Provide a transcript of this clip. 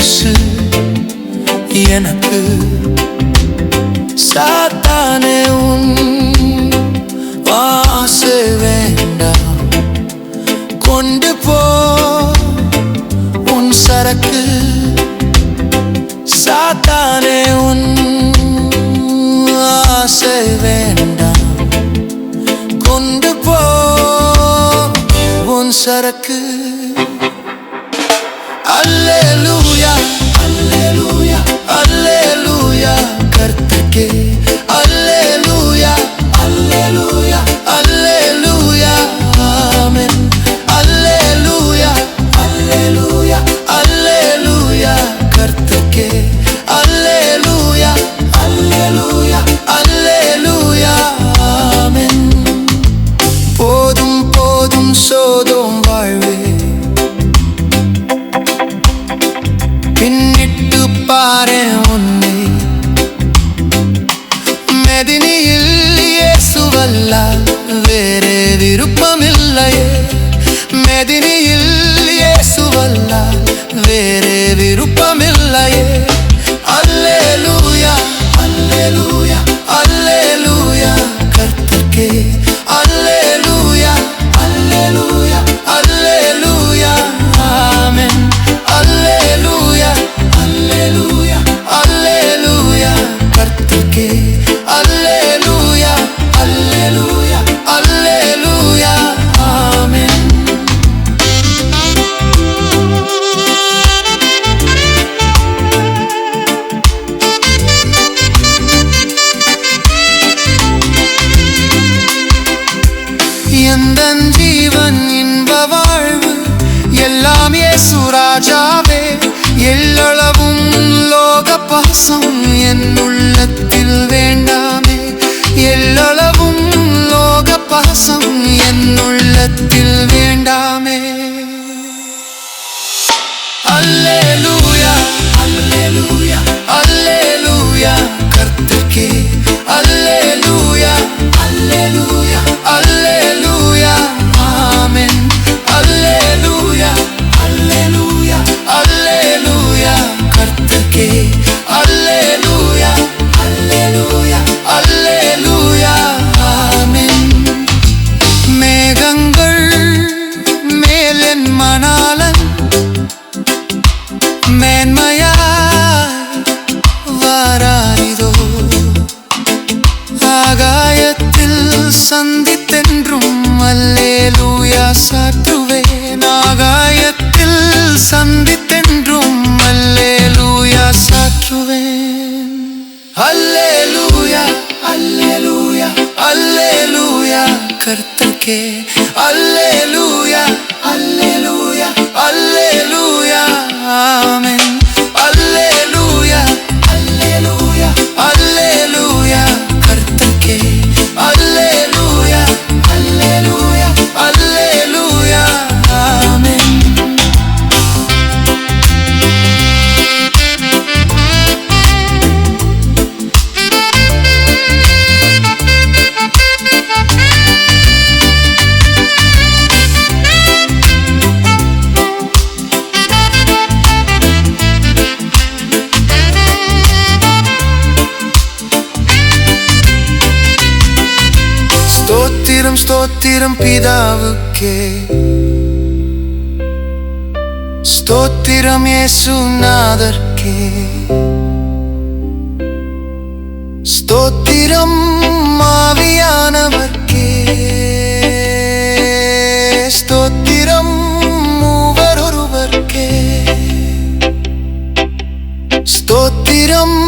பேசு எனக்கு. சாத்தானே உன் வாசு வேண்டாம். கொண்டு போ உன் சரக்கு. சாத்தானே உன் ஆசை வேண்டாம். கொண்டு போ உன் சரக்கு. ಮೆದಿನಿಯಿಲ್ಲೇ ಸುವಲ್ಲ ಬೇರೆ ವಿರೂಪಮಿಲ್ಲಯೇ எந்தன் ஜீவன் இன்ப வாழ்வு? எல்லாம் இயேசு ராஜாவே. எல்லளவும் லோக பாசம் என் உள்ளத்தில் வேண்டாமே. எல்லளவும் லோக பாசம் என் உள்ளத்தில் வேண்டாமே. அல்லேலூயா அல்லேலூயா அல்லேலூயா கர்த்தர்க்கே. அல்லேலூயா அல்லேலூயா அல்லேலூயா. சந்தித்தென்றும் அல்லேலூயா சாற்றுவே நாகாயத்தில் சந்தித்தென்றும் அல்லேலூயா சாற்றுவேன் அல்லேலூயா அல்லேலூயா அல்லேலூயா கர்த்தர்க்கே. அல்லேலூயா அல்லேலூயா அல்லேலூயா. ஸ்தோத்திரம் பிதாவுக்கே ஸ்தோத்திரம் ஏசுநாதர்க்கே ஸ்தோத்திரம் மாவியானவர்க்கே ஸ்தோத்திரம் மூவர் ஒருவர்க்கே ஸ்தோத்திரம்